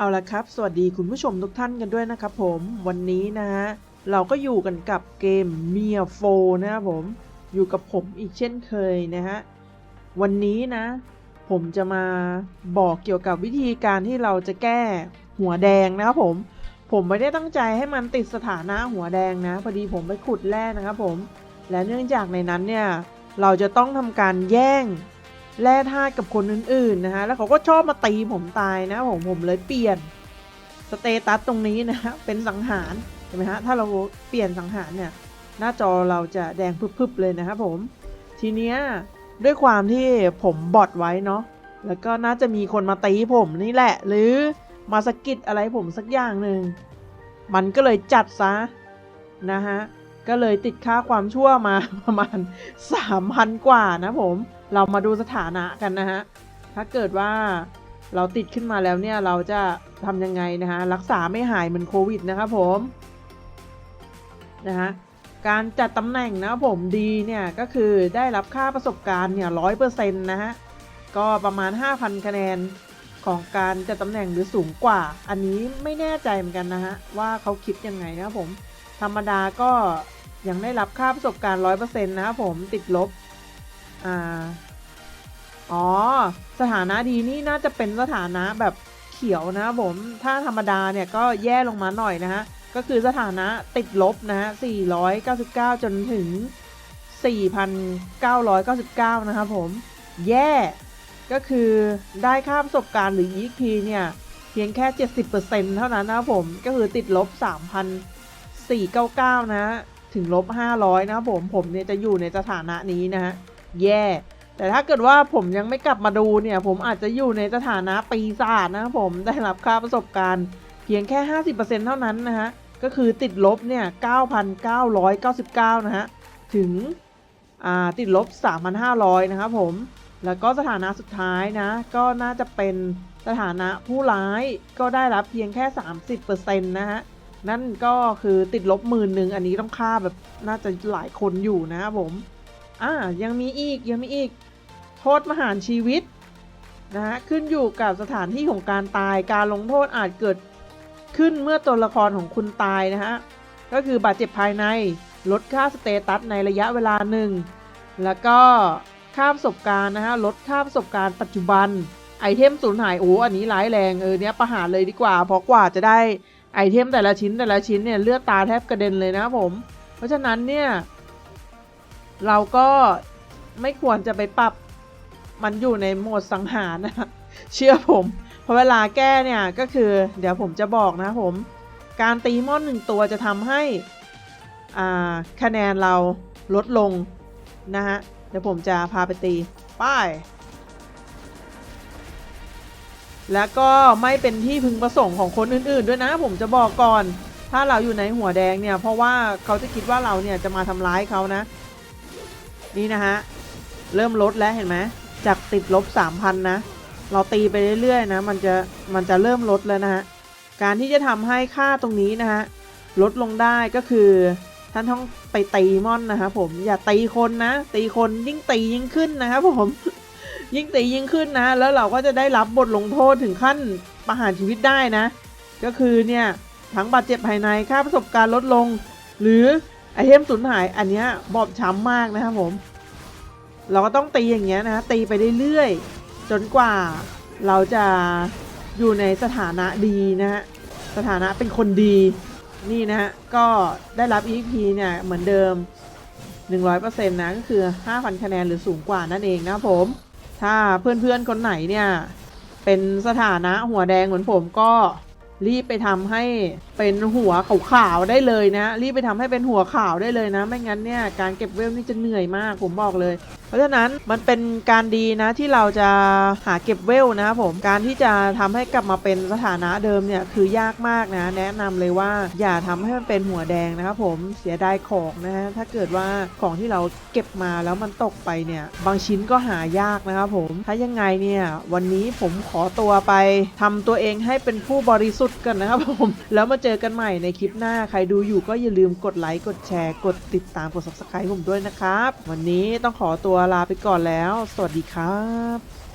เอาละครับ สวัสดีคุณผู้ชมทุกท่านกันด้วยนะครับผมวันนี้นะฮะเราก็อยู่กันกับเกมเมียโฟนะครับผมอยู่กับผมอีกเช่นเคยนะฮะวันนี้นะ ผมจะมาบอกเกี่ยวกับวิธีการที่เราจะแก้หัวแดงนะครับผม ผมไม่ได้ตั้งใจให้มันติดสถานะหัวแดงนะพอดีผมไปขุดแร่นะครับผม และเนื่องจากในนั้นเนี่ยเราจะต้องทำการแย่ง แร่ธาตุกับคนอื่นๆนะฮะ แล้วเขาก็ชอบมาตีผมตายนะผมผมเลยเปลี่ยนสเตตัสตรงนี้นะฮะเป็นสังหารเห็นไหมฮะถ้าเราเปลี่ยนสังหารเนี่ยหน้าจอเราจะแดงพึบๆเลยนะครับผมทีเนี้ยด้วยความที่ผมบอทไว้เนาะแล้วก็น่าจะมีคนมาตีผมนี่แหละ หรือมาสกิดอะไรผมสักอย่างหนึ่งมันก็เลยจัดซะนะฮะก็เลยติดค่าความชั่วมาประมาณ 3,000 กว่านะผม เรามาดูสถานะกันนะฮะ ถ้าเกิดว่าเราติดขึ้นมาแล้วเนี่ยเราจะทำยังไงนะฮะ รักษาไม่หายเหมือนโควิดนะครับผมนะฮะการจัดตำแหน่งนะผมดีเนี่ยก็คือได้รับค่าประสบการณ์เนี่ยร้อยเปอร์เซ็นต์นะฮะ ก็ประมาณ 5,000 คะแนนของการจัดตำแหน่งหรือสูงกว่า อันนี้ไม่แน่ใจเหมือนกันนะฮะ ว่าเขาคิดยังไงนะครับผม ธรรมดาก็ยังได้รับค่าประสบการณ์100%นะครับผมติดลบ อ่า อ๋อ สถานะดีนี่น่าจะเป็นสถานะแบบเขียวนะผม ถ้าธรรมดาเนี่ยก็แย่ลงมาหน่อยนะฮะ ก็คือสถานะติดลบนะฮะ 499 จนถึง 4,999 นะครับผม แย่ ก็คือได้ค่าประสบการณ์หรือ EXP เนี่ย เพียงแค่ 70%เท่านั้นนะครับผม ก็คือติดลบ 3,499 นะ ถึงลบ 500 นะครับผม ผมเนี่ยจะอยู่ในสถานะนี้นะฮะ แย่ แต่ถ้าเกิดว่าผมยังไม่กลับมาดูเนี่ย ผมอาจจะอยู่ในสถานะปีศาจนะครับผมได้รับค่าประสบการณ์ เพียงแค่ 50%เท่านั้นนะฮะ ก็คือติดลบเนี่ย 9,999 นะฮะ ถึงติดลบ 3,500 นะครับผม แล้วก็สถานะสุดท้ายนะ ก็น่าจะเป็นสถานะผู้ร้ายก็ได้รับเพียงแค่ 30%นะฮะ นั่นก็คือติดลบหมื่นหนึ่งอันนี้ต้องค่าแบบน่าจะหลายคนอยู่นะครับผม อ่ายังมีอีกยังมีอีกโทษมหารชีวิตนะฮะขึ้นอยู่กับสถานที่ของการตายการลงโทษอาจเกิดขึ้นเมื่อตัวละครของคุณตายนะฮะก็คือบาดเจ็บภายในลดค่าสเตตัสในระยะเวลาหนึ่งแล้วก็ค่าประสบการณ์นะฮะลดค่าประสบการณ์ปัจจุบันไอเทมสูญหายโอ้อันนี้ร้ายแรงเออเนี้ยประหารเลยดีกว่า เพราะกว่าจะได้ไอเทมแต่ละชิ้นแต่ละชิ้นเนี่ยเลือดตาแทบกระเด็นเลยนะครับผม เพราะฉะนั้นเนี่ย เราก็ไม่ควรจะไปปรับมันอยู่ในโหมดสังหารนะ เชื่อผมเพราะเวลาแก้เนี่ยก็คือ เดี๋ยวผมจะบอกนะผม การตีมอนหนึ่งตัวจะทำให้คะแนนเราลดลงนะฮะ เดี๋ยวผมจะพาไปตี ป้าย แล้วก็ไม่เป็นที่พึงประสงค์ของคนอื่นๆ ด้วยนะ ผมจะบอกก่อน ถ้าเราอยู่ในหัวแดงเนี่ย เพราะว่าเขาจะคิดว่าเราเนี่ยจะมาทำร้ายเขานะ นี่นะฮะ เริ่มลดแล้วเห็นไหมจากติดลบ 3,000 นะ เราตีไปเรื่อยๆนะ มันจะมันจะเริ่มลดแล้วนะฮะ การที่จะทำให้ค่าตรงนี้นะฮะลดลงได้ก็คือท่านต้องไปตีมอนนะครับผมอย่าตีคนนะ ตีคนยิ่งตียิ่งขึ้นนะครับผม ยิ่งตียิ่งขึ้นนะ แล้วเราก็จะได้รับบทลงโทษถึงขั้นประหารชีวิตได้นะ ก็คือเนี่ยทั้งบาดเจ็บภายในค่าประสบการณ์ลดลง หรือ ไอเทมสูญหายอันเนี้ยบอบช้ำมากนะครับผม เราก็ต้องตีอย่างเงี้ยนะตีไปเรื่อยๆ จนกว่าเราจะอยู่ในสถานะดีนะฮะ สถานะเป็นคนดีนี่นะฮะ ก็ได้รับ EP เนี่ยเหมือนเดิม 100%นะก็คือ 5,000 คะแนนหรือสูงกว่านั่นเองนะผม ถ้าเพื่อนๆคนไหนเนี่ย เป็นสถานะหัวแดงเหมือนผมก็ รีบไปทำให้เป็นหัวขาวๆได้เลยนะ รีบไปทำให้เป็นหัวขาวได้เลยนะ ไม่งั้นเนี่ยการเก็บเวลนี่จะเหนื่อยมากผมบอกเลย เพราะฉะนั้นมันเป็นการดีนะที่เราจะหาเก็บเวลนะครับผมการที่จะทำให้กลับมาเป็นสถานะเดิมเนี่ยคือยากมากนะ แนะนำเลยว่าอย่าทำให้มันเป็นหัวแดงนะครับผมเสียดายของนะฮะถ้าเกิดว่าของที่เราเก็บมาแล้วมันตกไปเนี่ยบางชิ้นก็หายากนะครับผมถ้ายังไงเนี่ยวันนี้ผมขอตัวไปทำตัวเองให้เป็นผู้บริสุทธิ์กันนะครับผม แล้วมาเจอกันใหม่ในคลิปหน้า ใครดูอยู่ก็อย่าลืมกดไลค์ กดแชร์ กดติดตาม กด subscribe ผมด้วยนะครับ วันนี้ต้องขอตัวลาไปก่อนแล้ว สวัสดีครับ